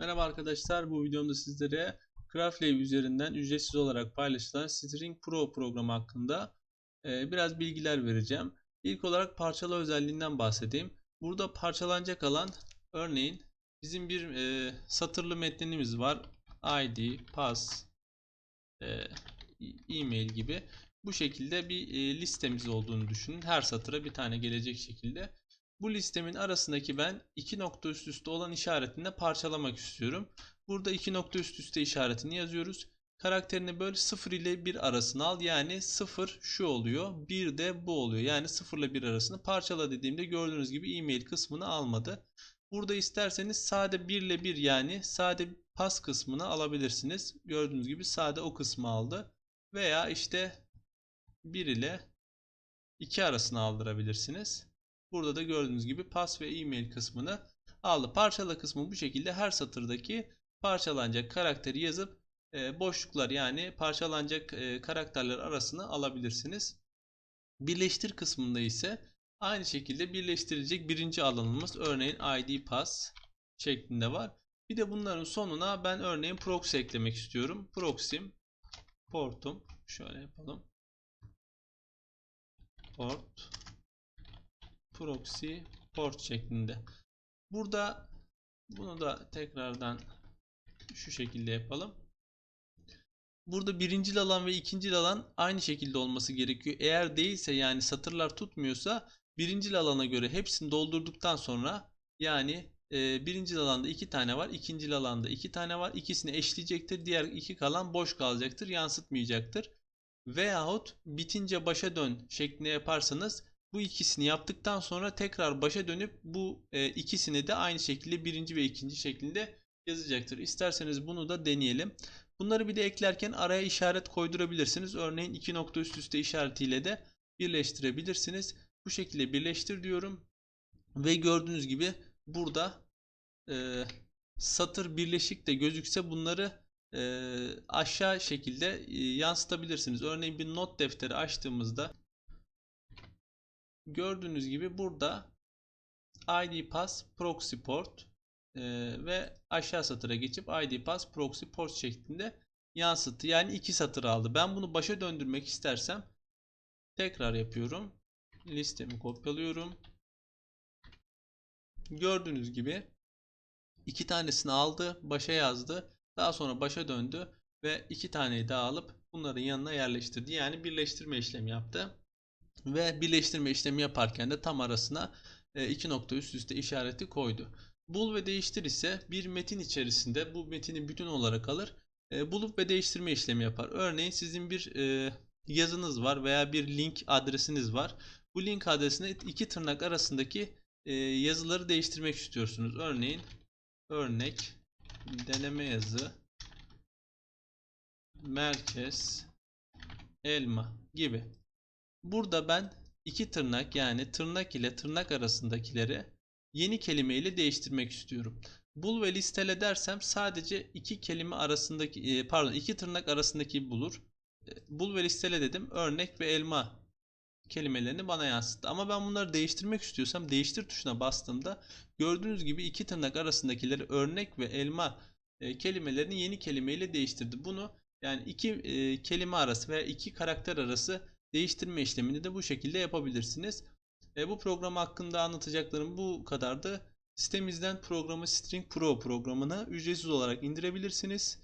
Merhaba arkadaşlar, bu videomda sizlere Craftly üzerinden ücretsiz olarak paylaşılan String Pro programı hakkında e, biraz bilgiler vereceğim. İlk olarak parçala özelliğinden bahsedeyim. Burada parçalanacak alan, örneğin bizim bir e, satırlı metnimiz var. ID, pass, e, e-mail gibi. Bu şekilde bir listemiz olduğunu düşünün. Her satıra bir tane gelecek şekilde. Bu listemin arasındaki ben iki nokta üst üste olan işaretinde parçalamak istiyorum. Burada iki nokta üst üste işaretini yazıyoruz. Karakterini böyle 0 ile 1 arasını al. Yani 0 şu oluyor. 1 de bu oluyor. Yani 0 ile 1 arasını parçala dediğimde gördüğünüz gibi e-mail kısmını almadı. Burada isterseniz sade 1 ile 1 yani sade pas kısmını alabilirsiniz. Gördüğünüz gibi sade o kısmı aldı. Veya işte 1 ile 2 arasını aldırabilirsiniz. Burada da gördüğünüz gibi pas ve e-mail kısmını aldı. Parçala kısmı bu şekilde her satırdaki parçalanacak karakteri yazıp e, boşluklar yani parçalanacak e, karakterler arasını alabilirsiniz. Birleştir kısmında ise aynı şekilde birleştirilecek birinci alanımız örneğin ID pass şeklinde var. Bir de bunların sonuna ben örneğin proxy eklemek istiyorum. Proxy'm portum şöyle yapalım. Port proxy port şeklinde. Burada bunu da tekrardan şu şekilde yapalım. Burada birinci alan ve ikinci alan aynı şekilde olması gerekiyor. Eğer değilse yani satırlar tutmuyorsa birinci alana göre hepsini doldurduktan sonra yani e, birinci alanda iki tane var. ikinci alanda iki tane var. İkisini eşleyecektir. Diğer iki kalan boş kalacaktır. Yansıtmayacaktır. Veyahut bitince başa dön şeklinde yaparsanız bu ikisini yaptıktan sonra tekrar başa dönüp bu e, ikisini de aynı şekilde birinci ve ikinci şeklinde yazacaktır. İsterseniz bunu da deneyelim. Bunları bir de eklerken araya işaret koydurabilirsiniz. Örneğin iki nokta üst üste işaretiyle de birleştirebilirsiniz. Bu şekilde birleştir diyorum. Ve gördüğünüz gibi burada e, satır birleşik de gözükse bunları e, aşağı şekilde e, yansıtabilirsiniz. Örneğin bir not defteri açtığımızda gördüğünüz gibi burada ID pass proxy port e, ve aşağı satıra geçip ID pass proxy port şeklinde yansıttı. Yani iki satır aldı. Ben bunu başa döndürmek istersem tekrar yapıyorum. Listemi kopyalıyorum. Gördüğünüz gibi iki tanesini aldı, başa yazdı. Daha sonra başa döndü ve iki taneyi daha alıp bunların yanına yerleştirdi. Yani birleştirme işlemi yaptı ve birleştirme işlemi yaparken de tam arasına e, iki nokta üst üste işareti koydu. Bul ve değiştir ise bir metin içerisinde bu metini bütün olarak alır. E, bulup ve değiştirme işlemi yapar. Örneğin sizin bir e, yazınız var veya bir link adresiniz var. Bu link adresine iki tırnak arasındaki yazıları değiştirmek istiyorsunuz. Örneğin örnek deneme yazı merkez elma gibi. Burada ben iki tırnak yani tırnak ile tırnak arasındakileri yeni kelime ile değiştirmek istiyorum. Bul ve listele dersem sadece iki kelime arasındaki e, pardon iki tırnak arasındaki bulur. E, bul ve listele dedim. Örnek ve elma kelimelerini bana yansıttı. Ama ben bunları değiştirmek istiyorsam değiştir tuşuna bastığımda gördüğünüz gibi iki tırnak arasındakileri örnek ve elma e, kelimelerini yeni kelime ile değiştirdi. Bunu yani iki kelime arası veya iki karakter arası değiştirme işlemini de bu şekilde yapabilirsiniz. E, bu program hakkında anlatacaklarım bu kadardı. Sitemizden programı String Pro programını ücretsiz olarak indirebilirsiniz.